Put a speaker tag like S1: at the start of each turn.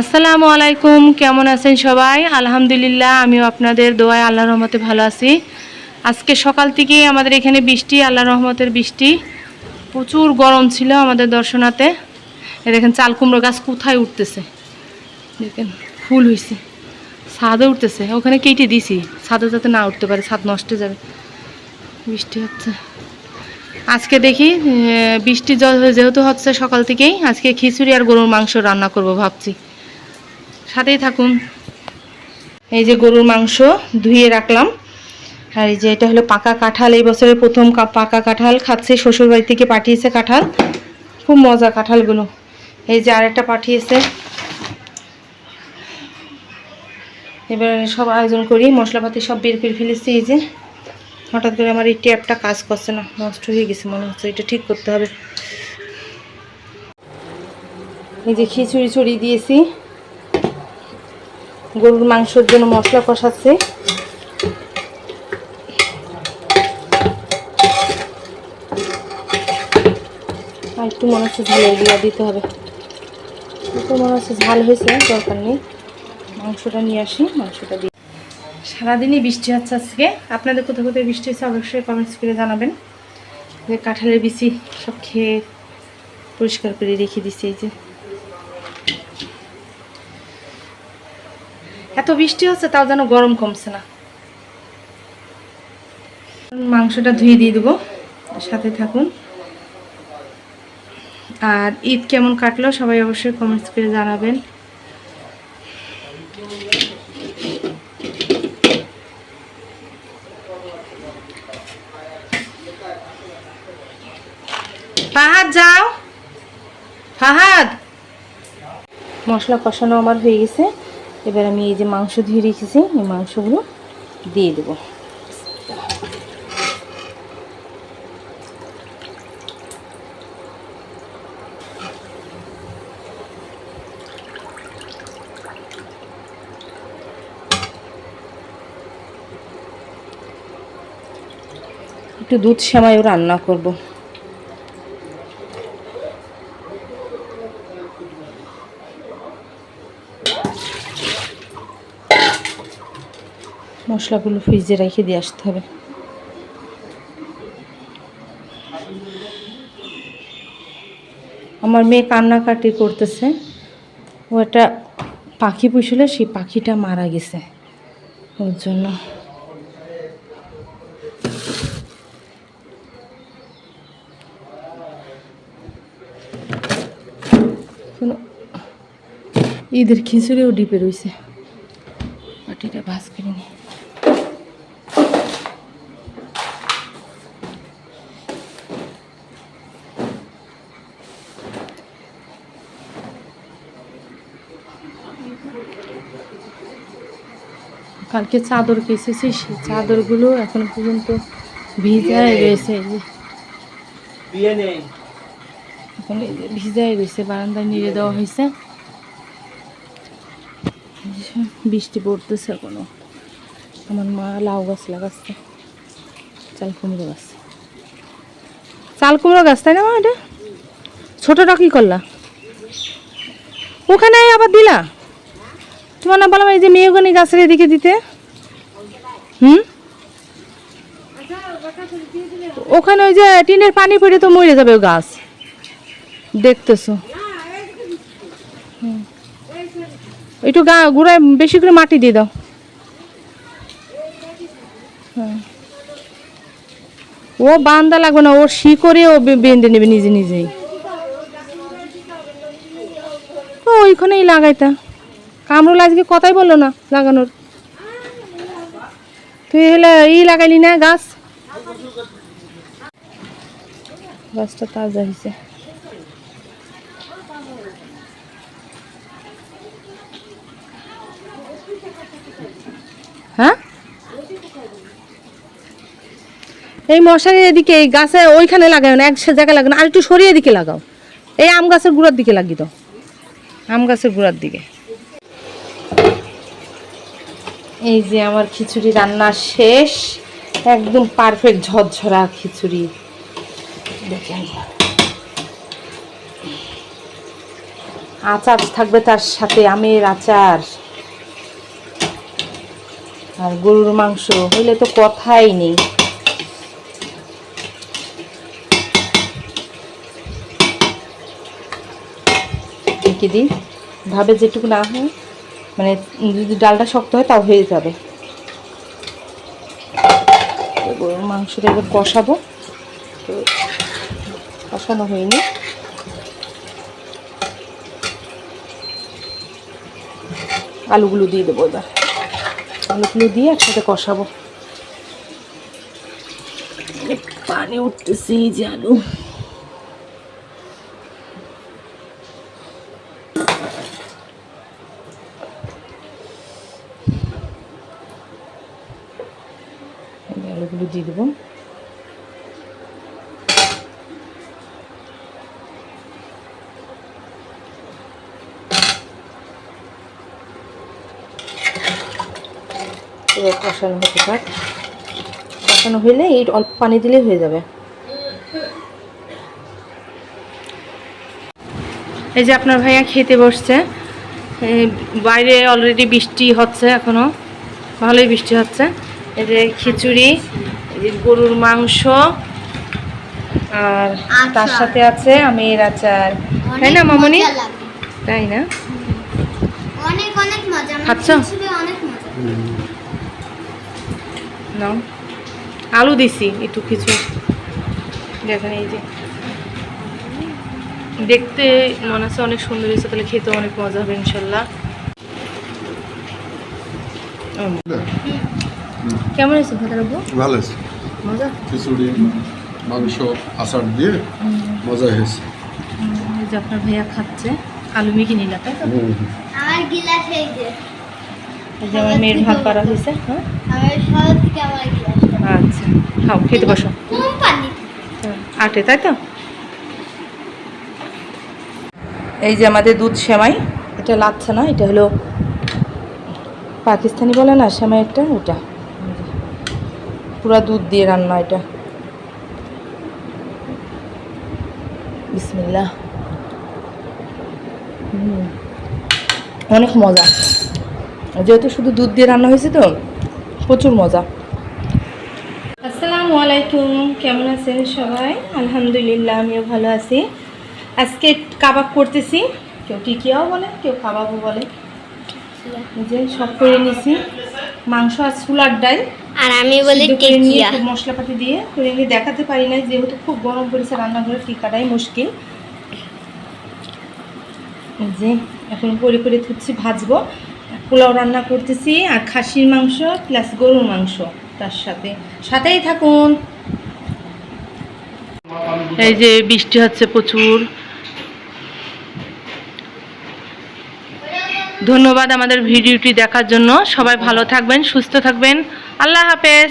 S1: আসসালামু আলাইকুম, কেমন আছেন সবাই? আলহামদুলিল্লাহ, আমিও আপনাদের দোয়ায় আল্লাহ রহমতে ভালো আছি। আজকে সকাল থেকেই আমাদের এখানে বৃষ্টি আল্লাহ রহমতের বৃষ্টি। প্রচুর গরম ছিল আমাদের দর্শনাতে। দেখেন, চাল কুমড়ো গাছ কোথায় উঠতেছে? দেখেন, ফুল হয়েছে ছাদে উঠতেছে। ওখানে কেটে দিছি। ছাদে যাতে না উঠতে পারে, ছাদ নষ্ট যাবে। বৃষ্টি হচ্ছে। আজকে দেখি বৃষ্টি যেহেতু হচ্ছে সকাল থেকেই, আজকে খিচুড়ি আর গরুর মাংস রান্না করব ভাবছি। সাথেই থাকুন। এই যে গরুর মাংস ধুয়ে রাখলাম। আর এই যে এটা হলো পাকা কাঁঠাল। এই বছরের প্রথম পাকা কাঁঠাল খাচ্ছে শ্বশুর বাড়ি থেকে পাঠিয়েছে কাঁঠাল। খুব মজা কাঁঠালগুলো। এই যে আরেকটা পাঠিয়েছে। এবার সব আয়োজন করি, মশলাপাতি সব বের করে ফেলেছি। এই যে হঠাৎ করে আমার এই ট্যাপটা কাজ করছে না, নষ্ট হয়ে গেছে মনে হচ্ছে, এটা ঠিক করতে হবে। এই যে খিচুড়ি ছড়িয়ে দিয়েছি। গরুর মাংসের জন্য মশলা কষাচ্ছে। আর একটু মনে হচ্ছে ঝাল এগুলো দিতে হবে। একটু মনে হচ্ছে ঝাল হয়েছে, দরকার নেই। মাংসটা নিয়ে আসি, মাংসটা দিই। সারাদিনই বৃষ্টি হচ্ছে আজকে। আপনাদের কোথাও কোথায় বৃষ্টি হচ্ছে অবশ্যই কমেন্টস করে জানাবেন। যে কাঁঠালের বিচি সব খেয়ে পরিষ্কার করে রেখে দিচ্ছি এই যে। এত বৃষ্টি হচ্ছে, তাও যেন গরম কমছে না। মাংসটা ধুয়ে দিয়ে দেবো, সাথে থাকুন। আর ঈদ কেমন কাটলো সবাই অবশ্যই কমেন্টস করে জানাবেন। ফাহাদ, যাও। ফাহাদ! মশলা কষানো আমার হয়ে গেছে। এবার আমি এই যে মাংস ধুয়ে রেখেছি, এই মাংসগুলো দিয়ে দেবো। একটু দুধ সেমাইও রান্না করব। মশলাগুলো ফ্রিজে রেখে দিয়ে আসতে হবে। আমার মেয়ে কান্নাকাটি করতেছে। ও একটা পাখি পুষলে, সেই পাখিটা মারা গেছে। ওর জন্য। ঈদের খিচুড়িও ডিপে রয়েছে পাটিটা ভাজ করে নি কালকে চাদর কেসেছি সেই চাদরগুলো এখন পর্যন্ত ভিজায় রয়েছে। এখন এই যে ভিজাই রয়েছে বারান্দায় নিয়ে দেওয়া হয়েছে। বৃষ্টি পড়তেছে এখনও। আমার মা লাউ গাছ লাগাচ্ছে চাল কুমড়ো গাছ। চাল কুমড়ো গাছ তাই না মা এটা? ছোটটা কি করলা? ওখানে আবার দিলা? তোমার না বললাম এই যে মেয়েগুনি গাছের এদিকে দিতে? হুম? ওখানে ওই যে টিনের পানি পড়ে তো মরে যাবে ও গাছ। দেখতেছো। একটু গা গুঁড়ায় বেশি করে মাটি দিয়ে দাও। ও বান্দা লাগবে না, ওর শিকড়ে ও বে- বেঁধে নেবে নিজে নিজেই। ও ওইখানেই লাগাইতা। কামরুল আজকে কথাই বলল না লাগানোর। তুই হলে ই লাগাইলি না গাছ? গাছটা তাজা হয়েছে হ্যাঁ? এই মশারি এদিকে, এই গাছে ওইখানে লাগাও না, এক জায়গায় লাগানো আর একটু সরিয়ে এদিকে লাগাও। এই আম গাছের গুঁড়ার দিকে লাগিয়ে দাও। আম গাছের গুঁড়ার দিকে। এই যে আমার খিচুড়ি রান্না শেষ। একদম পারফেক্ট ঝরঝরা খিচুড়ি। দেখেন। আচার থাকবে তার সাথে আমের আচার। আর গরুর মাংস, হইলে তো কথাই নেই। ঢেকে দিই ভাবে যেটুকু না হয়। মানে যদি ডালটা শক্ত হয় তাও হয়ে যাবে। মাংসটা এবার কষাবো। তো কষানো হয়নি। আলুগুলো দিয়ে দেবো এবার। আলুগুলো দিয়ে একসাথে কষাবো। পানি উঠতেছে যে আলু। আলুগুলো দিয়ে দেবো। কষানো হতে থাক। কষানো হলে এই অল্প পানি দিলেই হয়ে যাবে। এই যে আপনার ভাইয়া খেতে বসছে। বাইরে অলরেডি বৃষ্টি হচ্ছে এখনও। ভালোই বৃষ্টি হচ্ছে। খিচুড়ি এই গরুর মাংস আর তার সাথে আছে আমের আচার। তাই না মামনি? তাই না?
S2: অনেক অনেক মজা।
S1: খাচ্ছ?
S2: অনেক মজা।
S1: নাও। আলু দিছি একটু কিছু দেখেন এই যে। দেখতে মনে হচ্ছে অনেক সুন্দর হয়েছে তাহলে খেতে অনেক মজা হবে ইনশাল্লাহ। কেমন হয়েছে ভাতার আব্বু?
S3: ভালো আছে
S1: মজা?
S3: খিচুড়ি মাংস আচার দিয়ে মজা হয়েছে।
S1: যে আপনার ভাইয়া খাচ্ছে আলু মিকি নিলা তাই তো?
S2: আমার গিলাস এই যে।
S1: এই যে আমার মেয়ের ভাত করা হয়েছে হ্যাঁ? আচ্ছা খাও খেতে বসো। আটে তাই তো? এই যে আমাদের দুধ সেমাই এটা লাগছে না এটা হলো পাকিস্তানি বলে না সেমাই একটা ওটা। পুরা দুধ দিয়ে রান্না এটা। বিসমিল্লাহ। হুম, অনেক মজা। যেহেতু শুধু দুধ দিয়ে রান্না হয়েছে তো প্রচুর মজা। আসসালামু আলাইকুম কেমন আছেন সবাই? আলহামদুলিল্লাহ আমিও ভালো আছি। আজকে কাবাব করতেছি কেউ টিকিয়াও বলে কেউ কাবাবও বলে। যে সব করে নিছি। মাংস আর চুলার ডাল।
S2: আর আমি বলি টিকিয়া।
S1: মশলাপাতি দিয়ে। করে নিয়ে দেখাতে পারি না যেহেতু খুব গরম পড়েছে রান্নাঘরে টিকাটাই মুশকিল। যে এখন করে করে থুচ্ছি ভাজবো। পোলাও রান্না করতেছি আর খাসির মাংস প্লাস গরুর মাংস তার সাথে। সাথেই থাকুন। এই যে বৃষ্টি হচ্ছে প্রচুর। ধন্যবাদ আমাদের ভিডিওটি দেখার জন্য। সবাই ভালো থাকবেন সুস্থ থাকবেন। আল্লাহ হাফেজ।